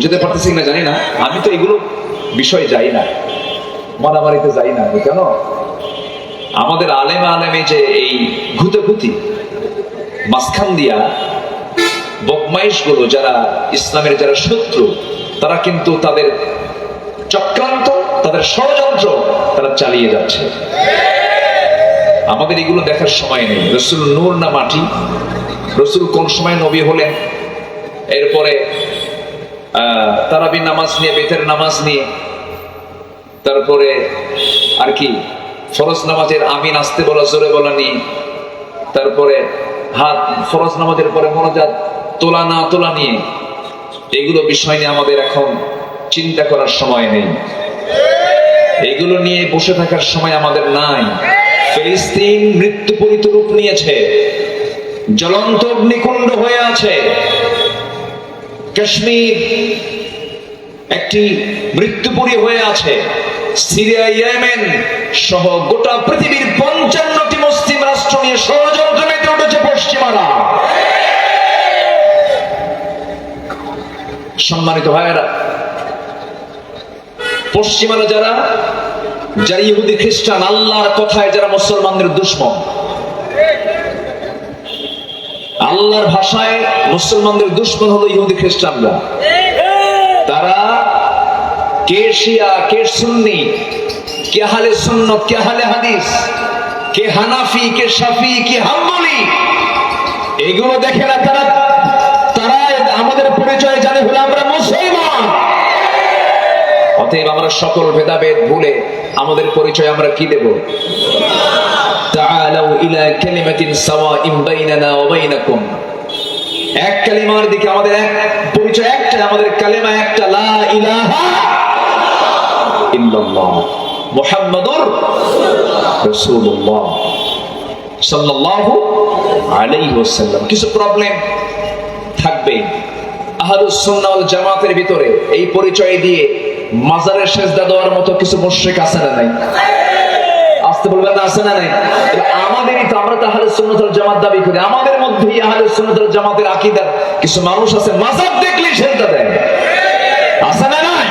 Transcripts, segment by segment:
বুঝতে পারতেছি না জানি না। আমি তো এগুলো বিষয় যাই না। মারামারিতে যাই না। কেন? আমাদের আলেমে আলেমে যে এই ঘুতোঘুতি মাঝখান দিয়া বদমাইশগুলো যারা ইসলামের যারা শত্রু, তারা কিন্তু তাদের চক্রান্ত, তাদের ষড়যন্ত্র তারা চালিয়ে যাচ্ছে। আমাদের এগুলো দেখার সময় নেই। রসুল নূর না মাটি? রসুল কোন সময় নবী হলেন? এরপরে তারাবি নামাজ নিয়ে, বেতের নামাজ নিয়ে, তারপরে আর কি, ফরজ নামাজের আমিন আসতে বলা, জোরে বলা নিয়ে তারপরে হাত, ফরজ নামাজের পরে মনোজাত তোলা না তোলা নিয়ে, এগুলো বিষয় নিয়ে আমাদের এখন চিন্তা করার সময় নেই। এগুলো নিয়ে বসে থাকার সময় আমাদের নাই। ফিলিস্তিন মৃত্যুপরিত রূপ নিয়েছে। জ্বলন্ত অগ্নিকুণ্ড হয়ে আছে। কাশ্মীর একটি মৃত্যুপুরী হয়ে আছে। সিরিয়া, ইয়েমেন সহ গোটা পৃথিবীর পঞ্চান্নটি মুসলিম রাষ্ট্র নিয়ে ষড়যন্ত্র মেতে উঠেছে পশ্চিমারা। সম্মানিত ভাইয়েরা, পশ্চিমারা যারা যারা ইহুদি খ্রিস্টান, আল্লাহর কথায় যারা মুসলমানদের দুশ্মন আল্লাহর ভাষায় মুসলমানদের দুশ্মন হলো ইহুদি খ্রিস্টানরা। তারা কে শিয়া, কে সুন্নি, কে হালে সুন্ন কে হালে হাদিস, কে হানাফি, কে শাফি, কে হাম্বলি, এগুলো দেখে না তারা তারা আমাদের পরিচয় জানে হলে আমরা মুসলমান। অতএব আমরা সকল ভেদাভেদ ভুলে আমাদের পরিচয় আমরা কি দেব? تعالوا إلى كلمة سواء بيننا وبينكم এক কালিমার দিকে আমাদের এক পরিচয় একটা আমাদের কালিমা একটা লা ইলাহা ইল্লাল্লাহ মুহাম্মাদুর রাসূলুল্লাহ সাল্লাল্লাহু আলাইহি ওয়াসাল্লাম কিছু প্রবলেম থাকবে আহলুস সুন্নাহ ওয়াল জামাতের ভিতরে এই পরিচয় দিয়ে মাজারের সেজদা দেওয়ার মতো কিছু মুশরিক আছে না নাই আসতে বলবেন না আছে না নাই? আমাদেরই তো আমরা তো আহলে জামাত দাবি করি, আমাদের মধ্যেই আহলে সুন্নাত জামাতের আকীদার কিছু মানুষ আছে মাজার দেখলেই সেজদা দেয়। আছে না নাই?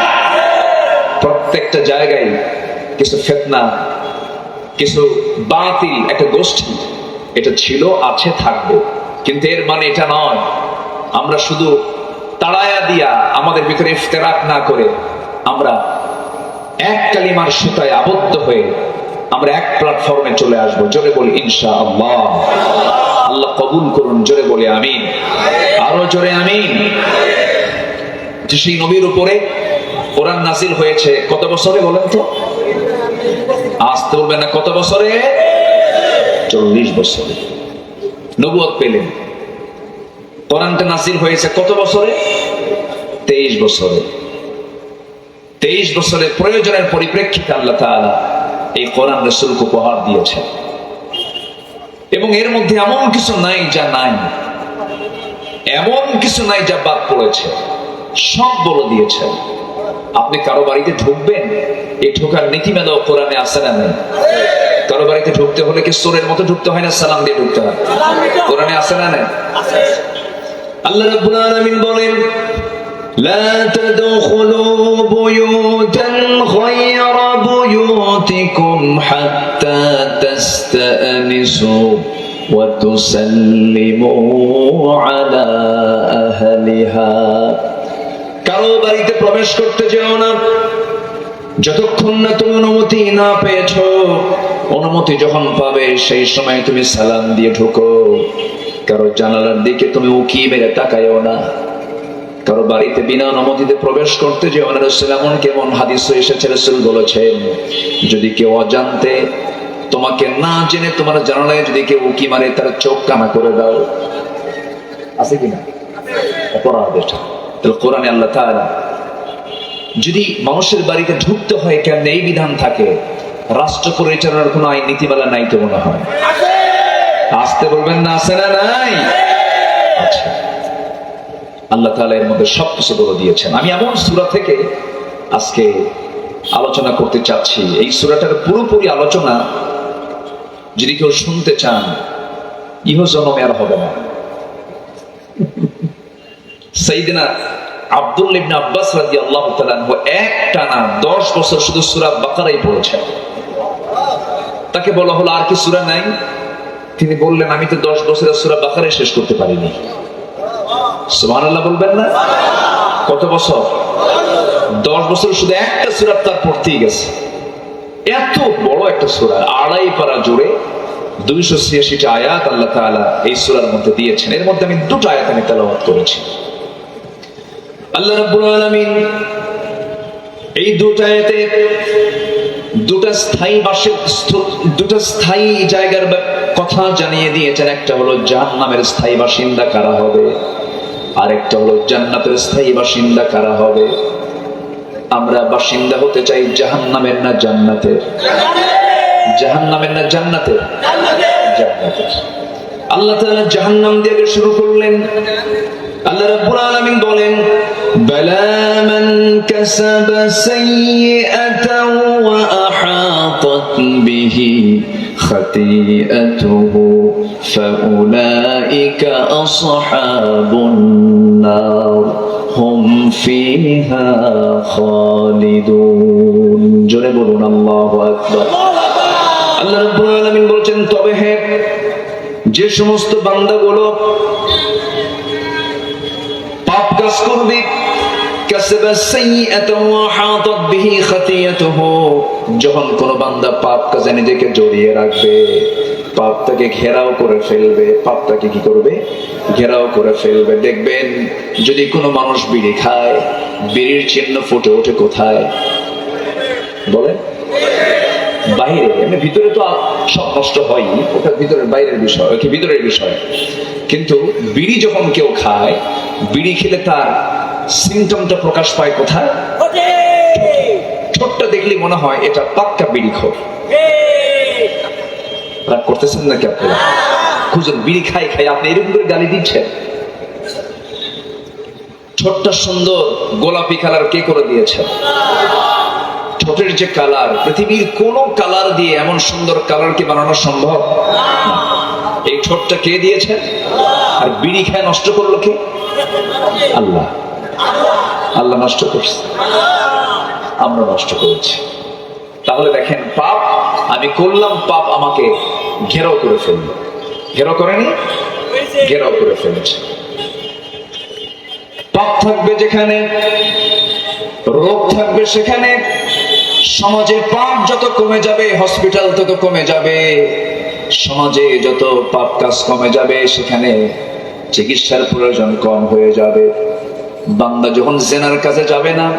প্রত্যেকটা জায়গায় কিছু ফিতনা, কিছু বাতিল, একটা গোষ্ঠী, এটা ছিল, আছে, থাকবে। কিন্তু এর মানে এটা নয়, আমরা শুধু তাড়ায়া দিয়া আমাদের ভিতরে ইফতেরাক না করে আমরা এক কালিমার সুতায় আবদ্ধ হয়ে আমরা এক প্ল্যাটফর্মে চলে আসব। জোরে বলি ইনশা আল্লাহ আল্লাহ কবুল করুন, জোরে বলে, আমিন। আরও জোরে, আমিন। যে সেই নবীর উপরে কোরআন নাজিল হয়েছে কত বছরে বলেন তো? আসতে বলবে না, কত বছরে? চল্লিশ বছরে। নবুয়ত পেলেন। কোরআনটা নাজিল হয়েছে কত বছরে? তেইশ বছরে। তেইশ বছরের প্রয়োজনের পরিপ্রেক্ষিতে আল্লাহ তাআলা এই কোরআন রসুলকে উপহার দিয়েছেন। এবং এর মধ্যে এমন কিছু নাই যা নাই। এমন কিছু নাই যা বাদ পড়েছে। সব বলে দিয়েছেন আপনি কারও বাড়িতে ঢুকবেন? এই ঢোকার নীতিমালা কোরআনে আসে না নেই? কারও বাড়িতে ঢুকতে হলে কি সোরের মতো ঢুকতে হয় না সালাম দিয়ে ঢুকতে হয়? কোরআনে আসে না নেই? আল্লাহ রাব্বুল আলামিন বলেন, লা তাদখুলু বুয়ুতান খায়রা بيوتكم حتى تستأنسوا وتسلموا على أهلها কারো বাড়িতে প্রবেশ করতে যেও না যতক্ষণ না তুমি অনুমতি না পেয়েছ অনুমতি যখন পাবে সেই সময় তুমি সালাম দিয়ে ঢুকো কারো জানালার দিকে তুমি উকি মেরে তাকায়ও না কারও বাড়িতে বিনা অনুমতিতে প্রবেশ করতে যে রসুল এমন কেমন হাদিস এসেছে রসুল বলেছেন যদি কেউ অজান্তে তোমাকে না জেনে তোমার জানালায় যদি কেউ উকি মারে তার চোখ কানা করে দাও। আছে কিনা অপরাধ এটা তাহলে কোরআনে আল্লাহ তাআলা যদি মানুষের বাড়িতে ঢুকতে হয় কেন এই বিধান থাকে রাষ্ট্র পরিচালনার কোনো আইন নীতিমালা নাই তো মনে হয়। আসতে বলবেন না আছে না নাই? আচ্ছা। আল্লাহ তাআলা এর মধ্যে সব কিছু বলে দিয়েছেন। আমি এমন সুরা থেকে আজকে আলোচনা করতে চাচ্ছি। এই সুরাটার পুরোপুরি আলোচনা যদি কেউ শুনতে চান ইহ জনমে আর হবে না। সেইদিনা আব্দুল ইবনে আব্বাস রাদিয়াল্লাহু আল্লাহ এক টানা 10 বছর শুধু সুরা বাকারাই পড়েছেন। তাকে বলা হলো, আর কি সুরা নাই? তিনি বললেন, আমি তো 10 বছরের সুরা বাকারাই শেষ করতে পারিনি। সুবহানাল্লাহ বলবেন না? কত বছর? 10 বছর শুধু একটা তার পড়তেই গেছে। এত বড় একটা সূরা, আড়াই জুড়ে দুইশো ছিয়াশিটা আয়াত আল্লাহ তাআলা এই সূরার মধ্যে দিয়েছেন। এর মধ্যে আমি দুটো আয়াত আমি তেলাওয়াত করেছি। আল্লাহ এই দুটো আয়াতে দুটা স্থায়ী বাসের দুটা স্থায়ী জায়গার কথা জানিয়ে দিয়েছেন। একটা হলো জাহান্নামের স্থায়ী বাসিন্দা কারা হবে? আরেকটা হলো জান্নাতের স্থায়ী বাসিন্দা কারা হবে? আমরা বাসিন্দা হতে চাই জাহান্নামের না জান্নাতের? জাহান্নামের না জান্নাতের? আল্লাহ দিয়ে শুরু করলেন। আল্লাহ রাব্বুল আলামিন বলেন, বালা মান কাসাবা সাইয়্যাতান ওয়া আহাতাত বিহি আসহাবুন নার হুম ফিহা খালিদুন জোরে বলুন, আল্লাহু আকবার। আল্লাহ রাব্বুল আলামিন বলছেন, তবে হ্যাঁ যে সমস্ত বান্দাগুলো পাপ কাজ করবে যখন কোন বান্দা পাপ কাজে নিজেকে জড়িয়ে রাখবে। পাপটাকে ঘেরাও করে ফেলবে। পাপটাকে কি করবে? ঘেরাও করে ফেলবে। দেখবেন যদি কোনো মানুষ বিড়ি খায় বিড়ির চিহ্ন ফুটে ওঠে কোথায়? বলে বাইরে। এমনি ভিতরে তো সব নষ্ট হয়ই ওটা ভিতরের বাইরের বিষয় ওকে ভিতরের বিষয়। কিন্তু বিড়ি যখন কেউ খায় বিড়ি খেলে তার সিমটমটা প্রকাশ পায় কোথায়? ঠোঁটটা দেখলে মনে হয় এটা পাক্কা বিড়ি খোর। রাগ করতেছেন নাকি আপনারা? খুঁজুন, বিড়ি খাই খাই, আপনি এরকম করে গালি দিচ্ছেন? ঠোঁটটা সুন্দর গোলাপি কালার কে করে দিয়েছেন? ঠোঁটের যে কালার পৃথিবীর কোন কালার দিয়ে এমন সুন্দর কালার কি বানানো সম্ভব? এই ঠোঁটটা কে দিয়েছে আর বিড়ি খায় নষ্ট করল কে? আল্লাহ। আল্লাহ নষ্ট করছে। আমরা নষ্ট করেছি। তাহলে দেখেন, পাপ, আমি করলাম, পাপ আমাকে ঘেরাও করে ফেলল। ঘেরাও করেনি? ঘেরাও করে ফেলেছে। পাপ থাকবে যেখানে, রোগ থাকবে সেখানে সমাজে পাপ যত কমে যাবে হসপিটাল তত কমে যাবে, সমাজে যত পাপ কাজ কমে যাবে, সেখানে চিকিৎসার প্রয়োজন কম হয়ে যাবে। বান্দা যখন জেনার কাছে যাবে না,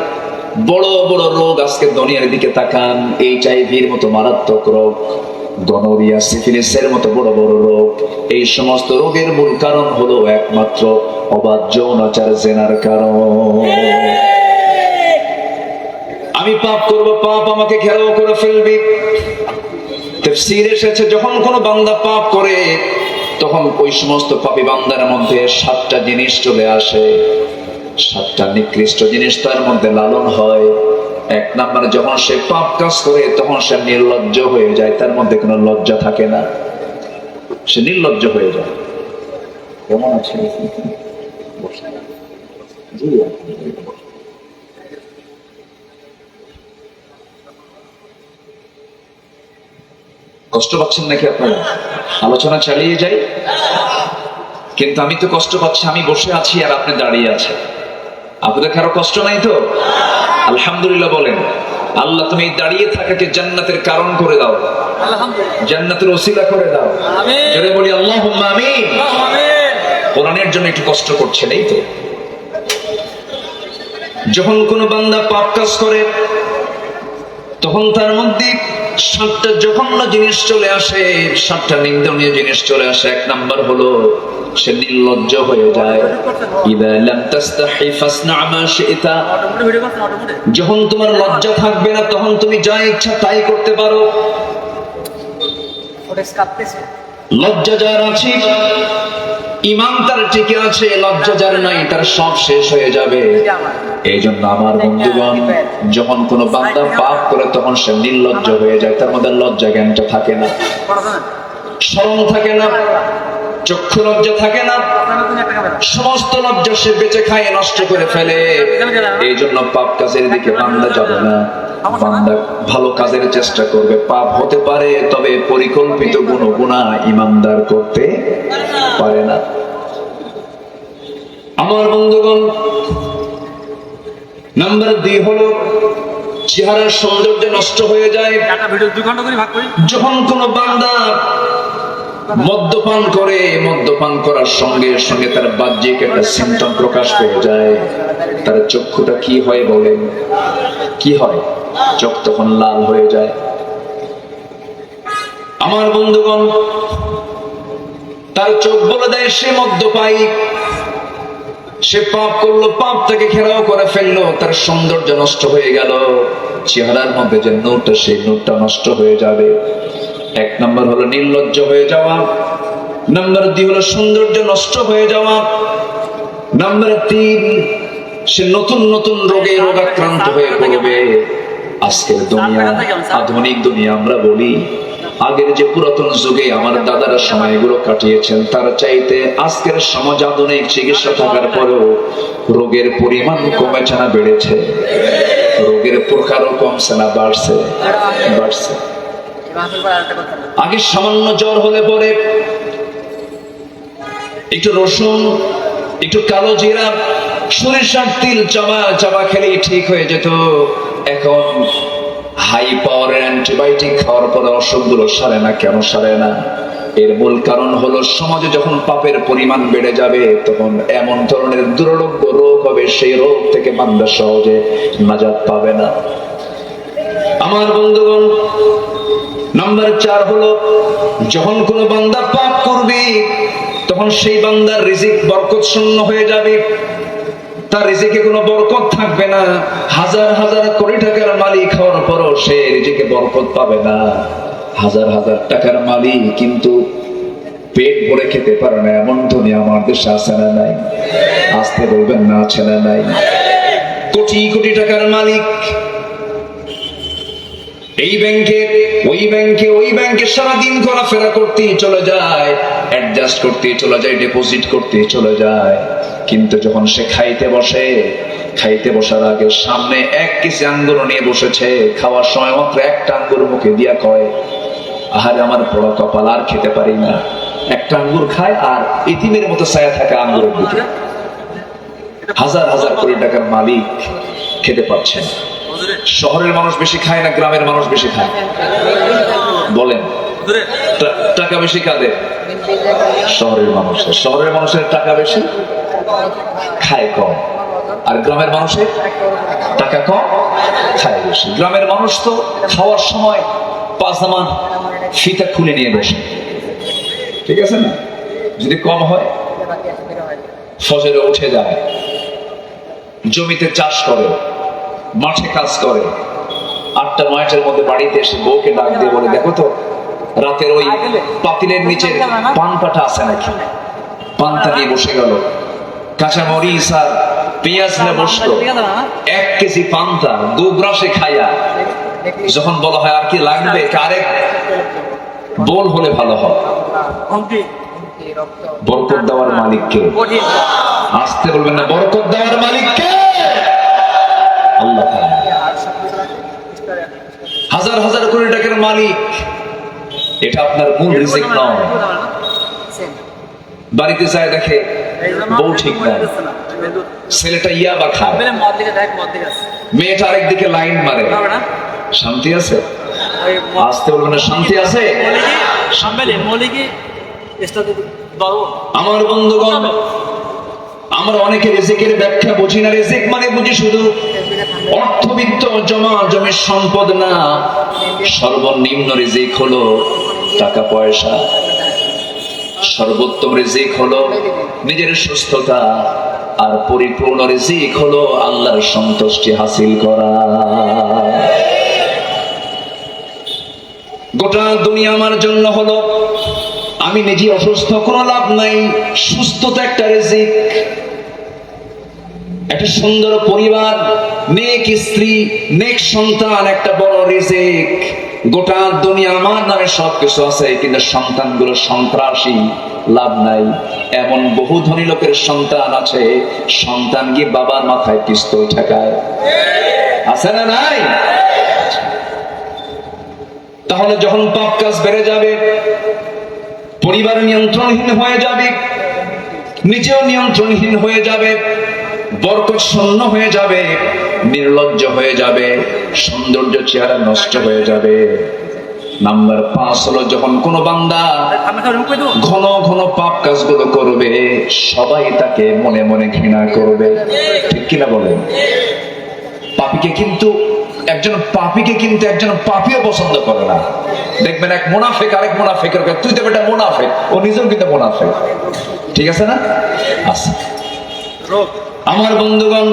বড় বড় রোগ আজকে দুনিয়ার দিকে তাকান এইচআইভির মতো মারাত্মক রোগ। গনোরিয়া সিফিলিসের মতো বড় বড় রোগ, এই সমস্ত রোগের মূল কারণ হলো একমাত্র অবাধ যৌনাচার জেনার কারণ। আমি পাপ করব, পাপ আমাকে ঘেরাও করে ফেলবে। তাফসীর এসেছে, যখন কোন বান্দা পাপ করে, তখন ওই সমস্ত পাপী বান্দার মধ্যে সাতটা জিনিস চলে আসে। সাতটা নিকৃষ্ট জিনিস তার মধ্যে লালন হয়। এক নাম্বার, যখন সে পাপ কাজ করে, তখন সে নির্লজ্জ হয়ে যায়। তার মধ্যে কোনো লজ্জা থাকে না। সে নির্লজ্জ হয়ে যায়। কেমন আছে? কষ্ট পাচ্ছেন নাকি আপনারা? আলোচনা চালিয়ে যাই। কিন্তু আমি তো কষ্ট পাচ্ছি, আমি বসে আছি আর আপনি দাঁড়িয়ে আছেন। আপনাদের কারও কষ্ট নাই তো? আলহামদুলিল্লাহ বলেন আল্লাহ তুমি দাঁড়িয়ে থাকাকে জান্নাতের কারণ করে দাও। জান্নাতের ওসিলা করে দাও। জোরে বলি আল্লাহ আমিন। কোরআনের জন্য একটু কষ্ট করছে এই তো? যখন কোনো বান্দা পাপ কাজ করে তখন তার মধ্যে সাতটা জঘন্য জিনিস চলে আসে সাতটা নিন্দনীয় জিনিস চলে আসে। এক নাম্বার হলো সে নির্লজ্জ হয়ে যায়। যখন তোমার লজ্জা থাকবে না তখন তুমি যা ইচ্ছা তাই করতে পারো। লজ্জা যার আছে ইমান তার টিকে আছে লজ্জা যার নাই তার সব শেষ হয়ে যাবে। এই জন্য আমার বন্ধুগণ যখন কোনো বান্দা পাপ করে তখন সে নির্লজ্জ হয়ে যায় তার মধ্যে লজ্জা জ্ঞানটা থাকে না। স্মরণ থাকে না। চক্ষু লজ্জা থাকে না? সমস্ত লজ্জা সে বেঁচে খায় নষ্ট করে ফেলে। এই জন্য পাপ কাজের দিকে বান্দা যাবে না। বান্দা ভালো কাজের চেষ্টা করবে। পাপ হতে পারে তবে পরিকল্পিত গুণ গুণা ইমানদার করতে পারে না। আমার বন্ধুগণ নাম্বার দুই হলো চেহারার সৌন্দর্য নষ্ট হয়ে যায়। যখন কোন বান্দা মদ্যপান করে, মদ্যপান করার সঙ্গে সঙ্গে তার বাহ্যিক একটা সিমটম প্রকাশ পেয়ে যায়। তার চক্ষুটা কি হয় বলেন? কি হয়? চোখ তখন লাল হয়ে যায়। আমার বন্ধুগণ, তার চোখ বলে দেয়, সে মদ্যপায়ী সে পাপ করল, পাপ তাকে ঘেরাও করে ফেলল, তার সৌন্দর্য নষ্ট হয়ে গেল। চেহারার মধ্যে যে নোটটা সেই নোটটা নষ্ট হয়ে যাবে। এক নম্বর হলো নির্লজ্জ হয়ে যাওয়া। নাম্বার দুই হলো সৌন্দর্য নষ্ট হয়ে যাওয়া। নাম্বার তিন, সে নতুন নতুন রোগে রোগাক্রান্ত হয়ে পড়বে। আজকের দুনিয়া, আধুনিক দুনিয়া আমরা বলি, আগের যে পুরাতন যুগে আমার দাদারা সময়গুলো কাটিয়েছেন, তার চাইতে আজকের সমাজ আধুনিক চিকিৎসা থাকার পরেও রোগের পরিমাণ কমেছে না, বেড়েছে। রোগের প্রকারও কমছে না, বাড়ছে বাড়ছে। আগে সামান্য জ্বর হলে পরে একটু রসুন, একটু কালো জিরা, সরিষার তিল চাবা চাবা খেলেই ঠিক হয়ে যেত। এখন হাই পাওয়ারের অ্যান্টিবায়োটিক খাওয়ার পরে অসুখগুলো সারে না, কেন সারে না? এর মূল কারণ হলো সমাজে যখন পাপের পরিমাণ বেড়ে যাবে, তখন এমন ধরনের দুরারোগ্য রোগ হবে, সেই রোগ থেকে বান্দা সহজে নাজাত পাবে না। আমার বন্ধুগণ নাম্বার চার হলো, যখন কোনো বান্দা পাপ করবে, তখন সেই বান্দার রিজিক বরকত শূন্য হয়ে যাবে। তার রিজিকে কোনো বরকত থাকবে না। হাজার হাজার কোটি টাকার মালিক হওয়ার পরও সে রিজিকে বরকত পাবে না। হাজার হাজার টাকার মালিক কিন্তু পেট ভরে খেতে পারে না। এমন ধনী আমার দেশে আছে না নাই? আসতে বলবেন না, আছে না নাই? কোটি কোটি টাকার মালিক এই ব্যাংকে ওই ব্যাংকে ওই ব্যাংকে সারাদিন ঘোরাফেরা করতে চলে যায় অ্যাডজাস্ট করতে চলে যায় ডিপোজিট করতে চলে যায়। কিন্তু যখন সে খাইতে বসে, খাইতে বসার আগে সামনে এক কেজি আঙ্গুর নিয়ে বসেছে, খাওয়ার সময় মাত্র একটা আঙ্গুর মুখে দিয়া কয়, আহারে আমার বড় কপাল, আর খেতে পারি না। একটা আঙ্গুর খায় আর ইতিমের মতো ছায়া থাকে আঙ্গুরের দিকে। হাজার হাজার কোটি টাকার মালিক খেতে পারছে না। হুজুরে শহরের মানুষ বেশি খায় না গ্রামের মানুষ বেশি খায়? বলেন। টাকা বেশি কাদের? শহরের মানুষের। শহরের মানুষের টাকা বেশি? খায় কম। আর গ্রামের মানুষের টাকা কম? খায় বেশি। গ্রামের মানুষ তো খাওয়ার সময় পাজামা ফিতা খুলে নিয়ে বসে। ঠিক আছে না? যদি কম হয় ফজরে উঠে যায়। জমিতে চাষ করে। মাঠে কাজ করে। আটটা নয়টার মধ্যে বাড়িতে এসে বউকে ডাক দিয়ে বলে দেখো তো রাতের ওই পাতিলের নিচে পান পাটা আছে নাকি? পানটা নিয়ে বসে গেল। কাঁচা মরিচ আর পেঁয়াজ নিয়ে বসল। এক কেজি পান্তা দু গ্রাসে খাইয়া যখন বলা হয় আর কি লাগবে আরেক বোল হলে ভালো হয়। বরকত দেওয়ার মালিককে। আসতে বলবেন না বরকত দেওয়ার মালিককে। হাজার হাজার কোটি টাকার মালিক। এটা আপনার মূল রিজিক বাড়িতে যায় দেখে, বউ ঠিক নাই ছেলেটা ইয়া বা খায়। মেয়েটা আরেকদিকে লাইন মারে। শান্তি আছে? আসতে না, শান্তি আছে? আমার বন্ধুগণ, আমরা অনেকে রিজিকের ব্যাখ্যা বুঝি না। রিজিক মানে বুঝি শুধু অর্থবিত্ত জমা জমির সম্পদ না। সর্বনিম্ন রিজিক হলো টাকা পয়সা। সর্বোত্তম রিজিক হলো নিজের সুস্থতা। আর পরিপূর্ণ রিজিক হলো আল্লাহর সন্তুষ্টি হাসিল করা। গোটা দুনিয়া আমার জন্য হলো, আমি নিজে অসুস্থ, কোনো লাভ নাই। সুস্থতা একটা রিজিক। একটা সুন্দর পরিবার, নেক স্ত্রী, নেক সন্তান, একটা বড় রিজিক। গোটা দুনিয়া আমার নামে সব কিছু আছে, কিন্তু সন্তানগুলো সন্ত্রাসী, লাভ নাই। এমন বহু ধনী লোকের সন্তান আছে, সন্তান গিয়ে বাবার মাথায় পিস্তল ঠেকায়। আছে না নাই? তাহলে যখন পাপ কাজ বেড়ে যাবে, পরিবার নিয়ন্ত্রণহীন হয়ে যাবে, নিজেও নিয়ন্ত্রণহীন হয়ে যাবে বরকত শূন্য হয়ে যাবে নির্লজ্জ হয়ে যাবে সৌন্দর্য চেহারা নষ্ট হয়ে যাবে। নাম্বার পাঁচ হলো যখন কোন বান্দা ঘন ঘন পাপ কাজগুলো করবে সবাই তাকে মনে মনে ঘৃণা করবে। ঠিক কিনা বলেন? পাপিকে কিন্তু একজন পাপিকে কিন্তু একজন পাপিও পছন্দ করে না। দেখবেন এক মোনাফেক আরেক মোনাফেকের কাছে, তুই তো বেটা মোনাফেক ও নিজেও কিন্তু মোনাফেক। ঠিক আছে না? আচ্ছা। আমার বন্ধুগণ,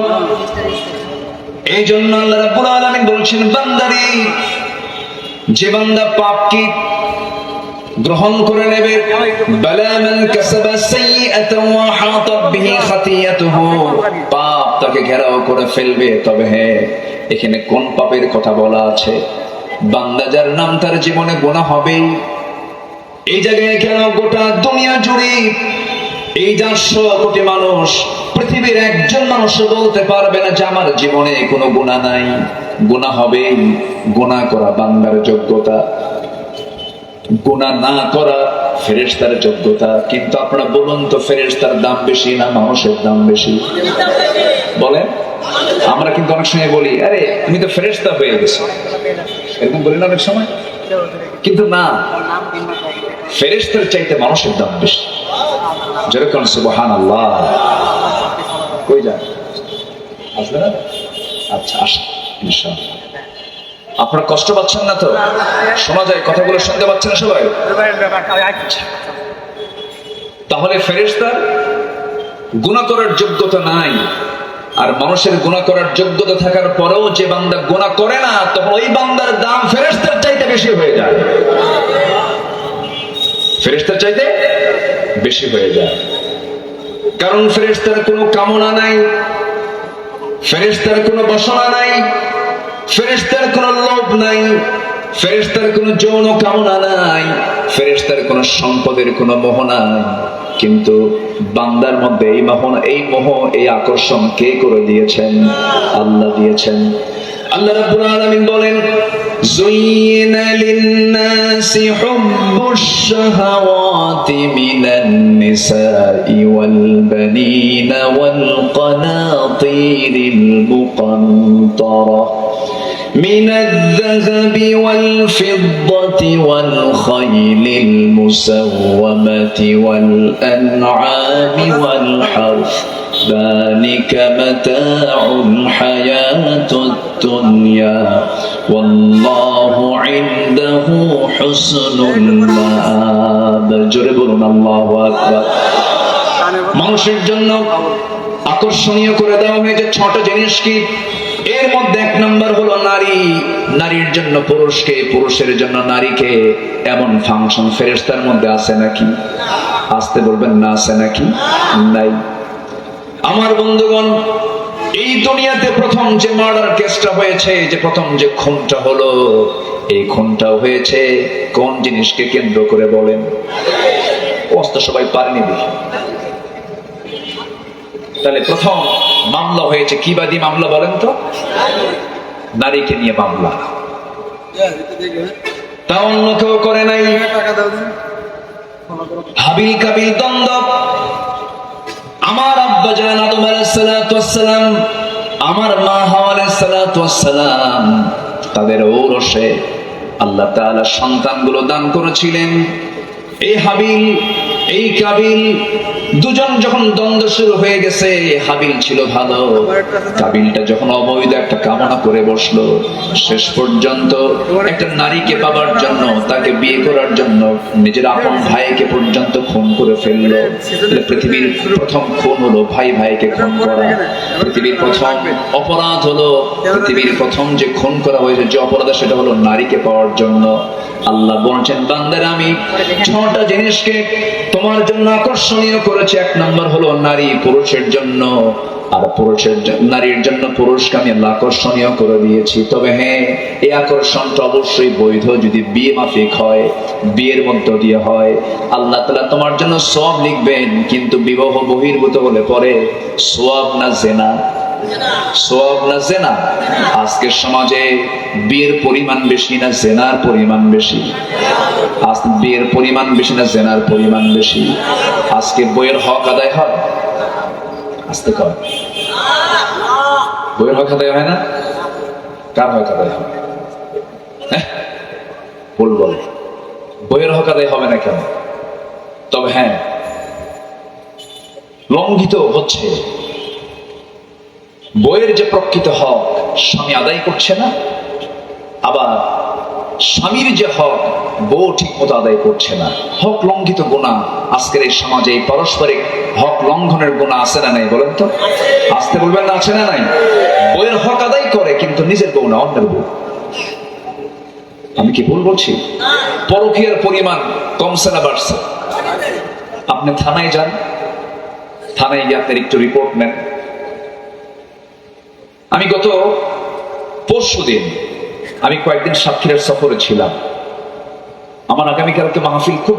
এই জন্য আল্লাহ রাব্বুল আলামিন বলছেন, বান্দারি, যে বান্দা পাপকে গ্রহণ করে নেবে, বালা মান কাসাবা সাইয়্যাতান ওয়া হাতাত বিহি খাতিয়াতুহু, পাপ তাকে ঘেরাও করে ফেলবে। তবে হ্যাঁ এখানে কোন পাপের কথা বলা আছে? বান্দা যার নাম তার জীবনে গুনাহ হবেই। এই জায়গায় কেন গোটা দুনিয়া জুড়ে এই চারশো কোটি মানুষ পৃথিবীর একজন মানুষ বলতে পারবে না যে আমার জীবনে কোনো গুণা নাই। গুণা হবে গুণা করা বান্দার যোগ্যতা। গুণা না করা ফেরেশতার যোগ্যতা। কিন্তু আপনারা বলুন তো ফেরেশতার দাম বেশি না মানুষের দাম বেশি? বলেন। আমরা কিন্তু অনেক সময় বলি, আরে, তুমি তো ফেরেশতা হয়ে গেছো। এরকম বলি না অনেক সময়? কিন্তু না। কিংবা চাইতে মানুষের দাম বেশি। যেরকম সুবহান আল্লাহ কই যান? আসবে না? আচ্ছা আসেন, ইনশাআল্লাহ। আপনারা কষ্ট পাচ্ছেন না তো? শোনা যায় কথাগুলো শুনতে পাচ্ছেন সবাই? তাহলে ফেরেশতার গুণা করার যোগ্যতা নাই। আর মানুষের গুণা করার যোগ্যতা থাকার পরেও যে বান্দা গুণা করে না, তখন ওই বান্দার দাম ফেরেশতার চাইতে বেশি হয়ে যায়। ফেরেশতার চাইতে বেশি হয়ে যায়। কারণ ফেরেশতার কোনো কামনা নাই, ফেরেশতার কোনো বাসনা নাই, ফেরেশতার কোনো লোভ নাই, ফেরেশতার কোনো যৌন কামনা নাই, ফেরেশতার কোনো সম্পদের কোনো মোহ নাই। কিন্তু বান্দার মধ্যে এই মোহন এই মোহ, এই আকর্ষণ কে করে দিয়েছেন? আল্লাহ দিয়েছেন। আল্লাহ রাব্বুল আলামিন বলেন زين للناس حب الشهوات من النساء والبنين والقناطير المقنطرة من الذهب والفضة والخيل المسومة والأنعام والحرث ذلك متاع الحياة الدنيا والله عنده حسن المآب جربنا الله أكبر মানুষের জন্য আকর্ষণীয় করে দেওয়া হয়েছে ছোট জিনিস কি এর মধ্যে এক নম্বর হলো নারী নারীর জন্য পুরুষকে পুরুষের জন্য নারীকে এমন ফাংশন ফেরেস্তার মধ্যে আছে নাকি আসতে বলবেন না আছে নাকি নাই আমার বন্ধুগণ, এই দুনিয়াতে প্রথম যে মার্ডার কেসটা হয়েছে, যে প্রথম যে খুনটা হলো, এই খুনটাও হয়েছে কোন জিনিসকে কেন্দ্র করে বলেন? অস্ত সবাই পারেনি তাহলে প্রথম মামলা হয়েছে কি বাদী মামলা বলেন তো? নারীকে নিয়ে মামলা। তা অন্য কেউ করে নাই? হাবিল কাবিল দ্বন্দ্ব। আমার আব্বা জান আদম আলাইসালাম আমার মা হাওয়া সালাতাম তাদের ঔরসে আল্লাহ সন্তানগুলো দান করেছিলেন। এই হাবিল এই কাবিল, দুজন যখন দ্বন্দ্ব শুরু হয়ে গেছে, হাবিল ছিল ভালো। কাবিলটা যখন অবৈধ একটা কামনা করে বসল, শেষ পর্যন্ত একটা নারীকে পাবার জন্য, তাকে বিয়ে করার জন্য নিজের আপন ভাইকে পর্যন্ত খুন করে ফেলল। পৃথিবীর প্রথম খুন হলো ভাই ভাইকে খুন করা। পৃথিবীর প্রথম অপরাধ হলো, পৃথিবীর প্রথম যে খুন করা হয়েছে, যে অপরাধ, সেটা হলো নারীকে পাওয়ার জন্য। আল্লাহ বলছেন, বান্দার, আমি ছটা জিনিসকে তোমার জন্য আকর্ষণীয় করে বলেছে এক নম্বর হলো নারী পুরুষের জন্য। আর পুরুষের নারীর জন্য পুরুষকে আমি আকর্ষণীয় করে দিয়েছি। তবে হ্যাঁ এই আকর্ষণটা অবশ্যই বৈধ। যদি বিয়ে মাফিক হয়, বিয়ের মধ্য দিয়ে হয়, আল্লাহ তালা তোমার জন্য সব লিখবেন। কিন্তু বিবাহ বহির্ভূত হলে পরে সোয়াব না, জেনা। সোয়াব না জেনা? আজকের সমাজে বিয়ের পরিমাণ বেশি না জেনার পরিমাণ বেশি? আজ বিয়ের পরিমাণ বেশি না জেনার পরিমাণ বেশি? আজকে বইয়ের হক আদায় হয়? আস্তে কর। বইয়ের হক আদায় হয় না? কার হক আদায় হয়? হ্যাঁ? বল বল। বইয়ের হক আদায় হবে না কেন? তবে হ্যাঁ লঙ্ঘিত হচ্ছে। বইয়ের যে প্রকৃত হক, স্বামী আদায় করছে না, আবার স্বামীর যে হক, বউ ঠিক মতো আদায় করছে না। হক লঙ্ঘিত গুণা, আজকের এই সমাজে এই পারস্পরিক হক লঙ্ঘনের গুণা আছে না নাই বলেন তো? আসতে বলবেন না, আছে না নাই? বইয়ের হক আদায় করে, কিন্তু নিজের বউ না, অন্যের বউ। আমি কি ভুল বলছি? পরকীয়ার পরিমাণ কমছে না বাড়ছে? আপনি থানায় যান, থানায় গিয়ে আপনার একটু রিপোর্ট নেন। আমি গত পরশু দিন আমি কয়েকদিন সাতক্ষীরার সফরে ছিলাম। আমার আগামীকালকে মাহফিল খুব